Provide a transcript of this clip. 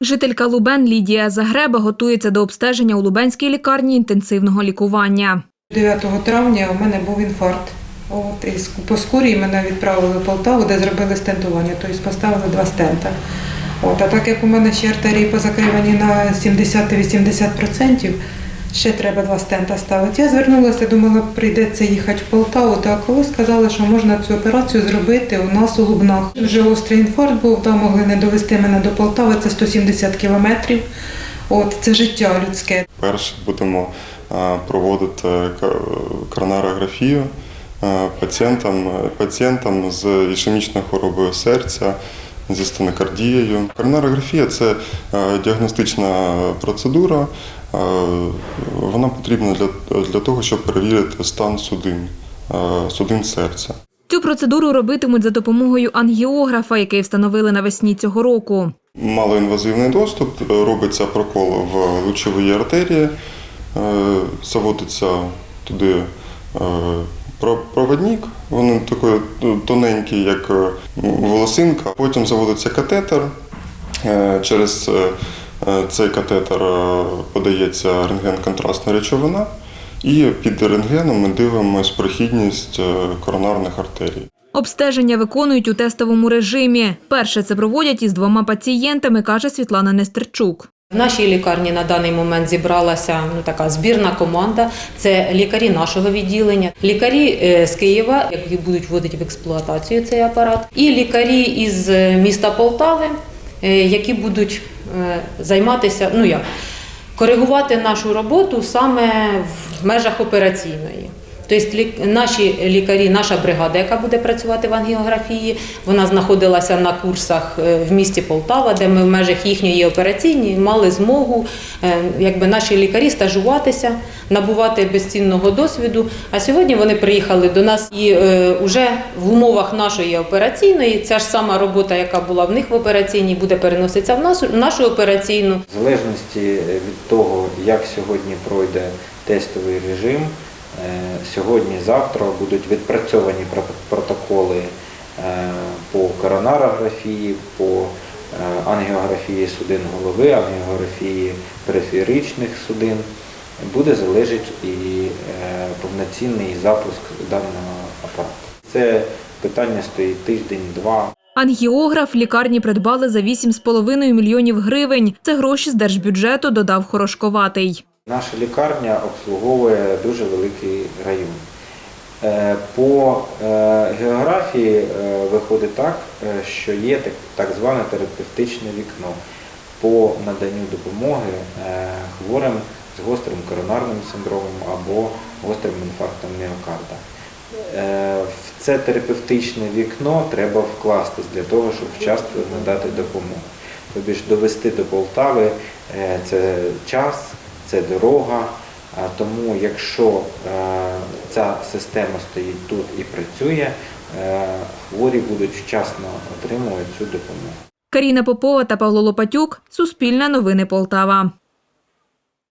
Жителька Лубен Лідія Загреба готується до обстеження у Лубенській лікарні інтенсивного лікування. 9 травня у мене був інфаркт. От, і по скорій мене відправили в Полтаву, де зробили стентування, тобто поставили два стента. От, а так як у мене ще артерії позакривані на 70-80%, ще треба два стента ставити. Я звернулася, думала, прийдеться їхати в Полтаву, та коли сказали, що можна цю операцію зробити у нас у Лубнах. Вже гострий інфаркт був, там могли не довести мене до Полтави, це 170 кілометрів. От, це життя людське. Перше будемо е, проводити ка- коронарографію е, пацієнтам, пацієнтам з ішемічною хворобою серця, зі стенокардією. Коронарографія це е, діагностична процедура. Е, Вона потрібна для, для того, щоб перевірити стан судин, е, судин серця. Цю процедуру робитимуть за допомогою ангіографа, який встановили навесні цього року. Малоінвазивний доступ, робиться прокол в лучовій артерії, заводиться туди проводник, він такий тоненький, як е, волосинка. Потім заводиться катетер. Е, Через е, е, цей катетер е, подається рентген-контрастна речовина, і під рентгеном ми дивимося прохідність е, коронарних артерій. Обстеження виконують у тестовому режимі. Перше це проводять із двома пацієнтами, каже Світлана Нестерчук. В нашій лікарні на даний момент зібралася ну така збірна команда. Це лікарі нашого відділення, лікарі е, з Києва, які будуть вводити в експлуатацію цей апарат, і лікарі із е, міста Полтави, е, які будуть займатися, ну як коригувати нашу роботу саме в межах операційної. Тобто наші лікарі, наша бригада, яка буде працювати в ангіографії, вона знаходилася на курсах е, в місті Полтава, де ми в межах їхньої операційної мали змогу, е, якби наші лікарі стажуватися, набувати безцінного досвіду. А сьогодні вони приїхали до нас і вже в умовах нашої операційної ця ж сама робота, яка була в них в операційній, буде переноситися в нашу, нашу операційну. В залежності від того, як сьогодні пройде тестовий режим, е, сьогодні-завтра будуть відпрацьовані протоколи е, по коронарографії, по е, ангіографії судин голови, ангіографії периферичних судин. Буде залежати і е, повноцінний запуск даного апарату. Це питання стоїть тиждень-два. Ангіограф лікарні придбали за 8,5 мільйонів гривень. Це гроші з держбюджету, додав Хорошковатий. Наша лікарня обслуговує дуже великий район. Е, По е, географії е, виходить так, що є так, зване терапевтичне вікно по наданню допомоги хворим з гострим коронарним синдромом або гострим інфарктом міокарда. В це терапевтичне вікно треба вкластись для того, щоб вчасно надати допомогу. Тобі ж довести до Полтави це час, це дорога. Тому якщо е, ця система стоїть тут і працює, е, хворі будуть вчасно отримувати цю допомогу. Каріна Попова та Павло Лопатюк. Суспільне новини Полтава.